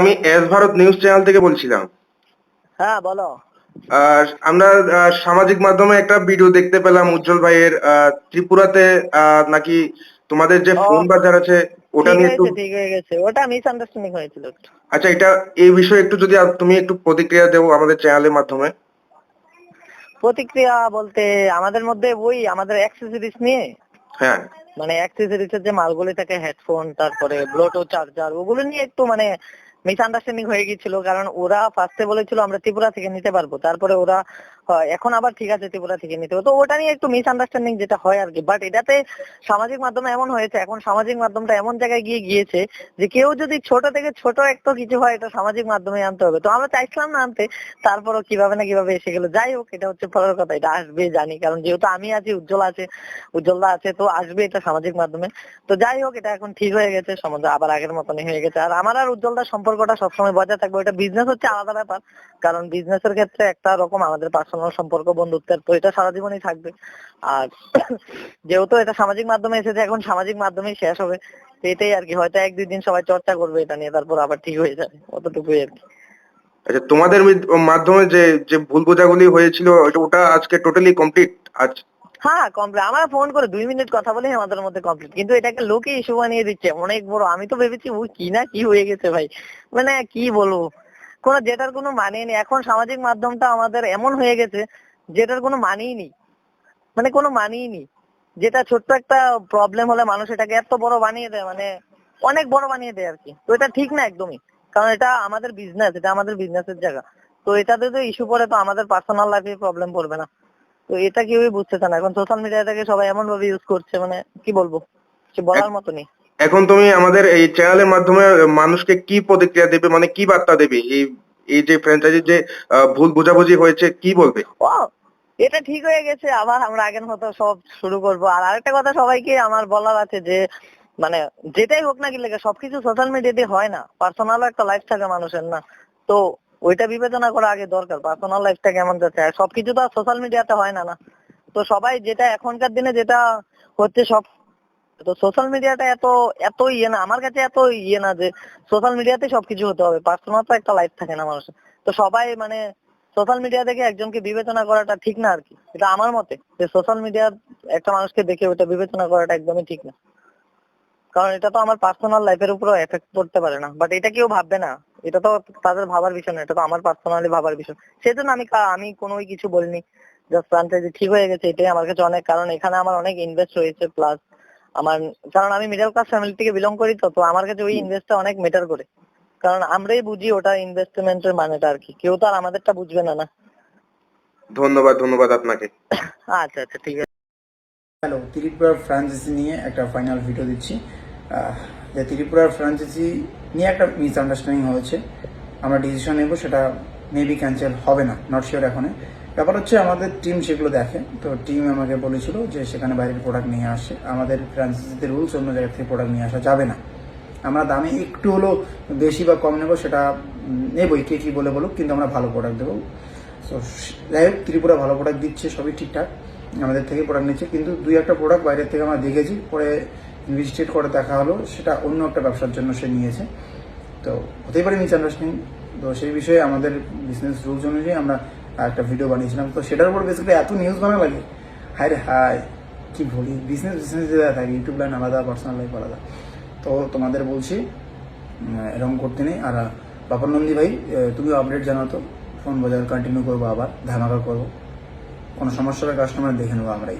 আমি S Bharat news channel থেকে বলছিলাম। হ্যাঁ বলো। আর আমরা সামাজিক মাধ্যমে একটা ভিডিও দেখতে পেলাম উজ্জ্বল ভাইয়ের ত্রিপুরাতে নাকি তোমাদের যে ফোন বাজার আছে ওটা নিয়ে একটু ঠিক হয়ে গেছে। ওটা মিসআন্ডারস্ট্যান্ডিং হয়েছিল আচ্ছা এটা এই বিষয়ে একটু যদি তুমি একটু প্রতিক্রিয়া দেবো আমাদের চ্যানেলের মাধ্যমে। প্রতিক্রিয়া বলতে আমাদের মধ্যে ওই আমাদের অ্যাক্সেসরিজ নিয়ে। হ্যাঁ। মানে অ্যাক্সেসরিজ এর যে মালগুলি থাকে হেডফোন তারপরে ব্লুটুথ চার্জার ওগুলো নিয়ে একটু মানে মিসআন্ডারস্ট্যান্ডিং হয়ে গিয়েছিল, কারণ ওরা ফার্স্টে বলেছিল আমরা ত্রিপুরা থেকে নিতে পারব, তারপরে ওরা এখন আবার ঠিক আছে ত্রিপুরা থেকে নিতে তো ওটা নিয়ে একটু মিসআন্ডারস্ট্যান্ডিং যেটা হয় আর কি বাট এটাতে সামাজিক মাধ্যমে এমন হয়েছে, এখন সামাজিক মাধ্যমটা এমন জায়গায় গিয়ে গিয়েছে যে কেউ যদি ছোট থেকে ছোট একটা কিছু হয়, এটা সামাজিক মাধ্যমে আনতে হবে। তো আমরা চাইছিলাম না আনতে, তারপরও কীভাবে না কীভাবে এসে গেল, যাই হোক, এটা হচ্ছে পরের কথা, এটা আসবে, জানি, কারণ যেহেতু আমি আছি, উজ্জ্বল আছে, উজ্জ্বলদা আছে, তো আসবে এটা সামাজিক মাধ্যমে। তো যাই হোক, এটা এখন ঠিক হয়ে গেছে সমাজ আবার আগের মতনই হয়ে গেছে। আর আমার আর উজ্জ্বলদার সম্পর্কটা সবসময় বজায় থাকবে। ওটা বিজনেস হচ্ছে আলাদা ব্যাপার। কারণ বিজনেসের ক্ষেত্রে একটা রকম আমাদের পার্সোনাল সম্পর্ক, বন্ধুত্বের, তো এটা সারা জীবনই থাকবে। আর যেহেতু এটা সামাজিক মাধ্যমে এসেছে, এখন সামাজিক মাধ্যমেই শেষ হবে। এটাই আর কি, হয়তো এক দুই দিন সবাই চর্চা করবে এটা নিয়ে, তারপর আবার ঠিক হয়ে যাবে। অতটুকুই আর কি। আচ্ছা তোমাদের মাধ্যমে যে যে ভুল বোঝাগুলি হয়েছিল, ওটা আজকে টোটালি কমপ্লিট আজ হ্যাঁ কমপ্লিট আমার ফোন করে দুই মিনিট কথা বলেই আমাদের মধ্যে কমপ্লিট কিন্তু এটাকে লোকে ইস্যু বানিয়ে দিচ্ছে। অনেক বড়। আমি তো ভেবেছি ওই কি না কি হয়ে গেছে ভাই? মানে কি বলব? কোনো যেটার কোনো মানে নেই। এখন সামাজিক মাধ্যমটা আমাদের এমন হয়ে গেছে, যেটার কোনো মানেই নেই। মানে কোনো মানেই নেই। যেটা ছোট্ট একটা প্রবলেম হলে মানুষ এটাকে এত বড় বানিয়ে দেয় মানে অনেক বড় বানিয়ে দেয় আর কি। তো এটা ঠিক না একদমই। কারণ এটা আমাদের বিজনেস এটা আমাদের বিজনেসের জায়গা। তো এটাতে তো ইস্যু পড়ে, তো আমাদের পার্সোনাল লাইফে প্রবলেম পড়বে না। তো এটা কেউই বুঝতেছে না। এখন সোশ্যাল মিডিয়াটাকে সবাই এমন ভাবে ইউজ করছে মানে কি বলব? সে বলার মতো নেই এখন তুমি আমাদের এই চ্যানেলের মাধ্যমে মানুষকে কি প্রতিক্রিয়া দেবে? মানে কি বার্তা দেবে? এই এই যে ফ্র্যাঞ্চাইজির যে ভুল বোঝাবুঝি হয়েছে কি বলবে? এটা ঠিক হয়ে গেছে। আবার আমরা আগের মতো সব শুরু করব। আর আরেকটা কথা সবাইকে আমার বলার আছে যে মানে যেটাই হোক না কি লেগে সবকিছু সোশ্যাল মিডিয়াতে হয় না। পার্সোনাল একটা লাইফ থাকে মানুষের না। তো ওইটা বিবেচনা করা আগে দরকার। পার্সোনাল লাইফটা কেমন যাচ্ছে? সবকিছু তো আর সোশ্যাল মিডিয়াতে হয় না না। তো সবাই যেটা এখনকার দিনে যেটা হচ্ছে সব, তো সোশ্যাল মিডিয়াটা এত এত ইয়ে না। আমার কাছে এত ইয়ে না যে সোশ্যাল মিডিয়াতে সবকিছু হতে হবে। পার্সোনাল তো একটা লাইফ থাকে না মানুষের। তো সবাই মানে সোশ্যাল মিডিয়া থেকে একজনকে বিবেচনা করাটা ঠিক না আর কি। এটা আমার মতে যে সোশ্যাল মিডিয়া একটা মানুষকে দেখে ওটা বিবেচনা করাটা একদমই ঠিক না। কারণ এটা তো আমার পার্সোনাল লাইফের উপরও এফেক্ট পড়তে পারে না। বাট এটা কেউ ভাববে না। এটা তো তাদের ভাবার বিষয় না এটা তো আমার পার্সোনালি ভাবার বিষয়। সেজন্য আমি কা- আমি কোনো কিছু বলিনি। জাস্ট ফ্রাঞ্চাইজি ঠিক হয়ে গেছে এটাই আমার কাছে অনেক কারণ এখানে আমার অনেক ইনভেস্ট হয়েছে প্লাস আমার কারণ আমি মিডল ক্লাস ফ্যামিলি থেকে বিলং করি তো তো আমার কাছে ওই ইনভেস্টটা অনেক মেটার করে। কারণ আমরাই বুঝি ওটা ইনভেস্টমেন্টের মানেটা আর কি। কেউ তো আর আমাদেরটা বুঝবে না না। ধন্যবাদ ধন্যবাদ আপনাকে। আচ্ছা আচ্ছা ঠিক আছে। হ্যালো ত্রিপুরার ফ্রাঞ্চাইজি নিয়ে একটা ফাইনাল ভিডিও দিচ্ছি। যে ত্রিপুরার ফ্রাঞ্চাইজি নিয়ে একটা মিসআন্ডারস্ট্যান্ডিং হয়েছে। আমরা ডিসিশন নেব, সেটা মেবি ক্যান্সেল হবে না নট শিওর এখন। ব্যাপার হচ্ছে আমাদের টিম সেগুলো দেখে। তো টিম আমাকে বলেছিল যে সেখানে বাইরের প্রোডাক্ট নিয়ে আসে। আমাদের ফ্রাঞ্চাইজিতে রুলস অন্য জায়গা থেকে প্রোডাক্ট নিয়ে আসা যাবে না। আমরা দামে একটু হলেও বেশি বা কম নেব, সেটা নেবই, কে কি বলে বলুক, কিন্তু আমরা ভালো প্রোডাক্ট দেবো। তো যাই হোক, ত্রিপুরা ভালো প্রোডাক্ট দিচ্ছে, সবই ঠিকঠাক। আমাদের থেকে প্রোডাক্ট নিচ্ছে। কিন্তু দুই একটা প্রোডাক্ট বাইরের থেকে আমরা দেখেছি, পরে ইনভেস্টিগেট করে দেখা হলো, সেটা অন্য একটা ব্যবসার জন্য সে নিয়েছে। তো হতেই পারে মিসআন্ডারস্ট্যান্ডিং তো সেই বিষয়ে আমাদের বিজনেস রুলস অনুযায়ী আমরা একটা ভিডিও বানিয়েছিলাম। তো সেটার উপর বেসিক্যালি এত নিউজ বানা লাগে। হায় রে হায়, কি বলি? বিজনেস বিজনেস যেটা থাকে ইউটিউব লাইন আলাদা পার্সোনাল লাইফ আলাদা। তো তোমাদের বলছি এরকম করতে নেই। আর বাপন নন্দী ভাই তুমিও আপডেট জানাও তো। ফোন বাজার কন্টিনিউ করব আবার, ধামাকা করব। কোনো সমস্যা কাস্টমার দেখে নেব আমরাই।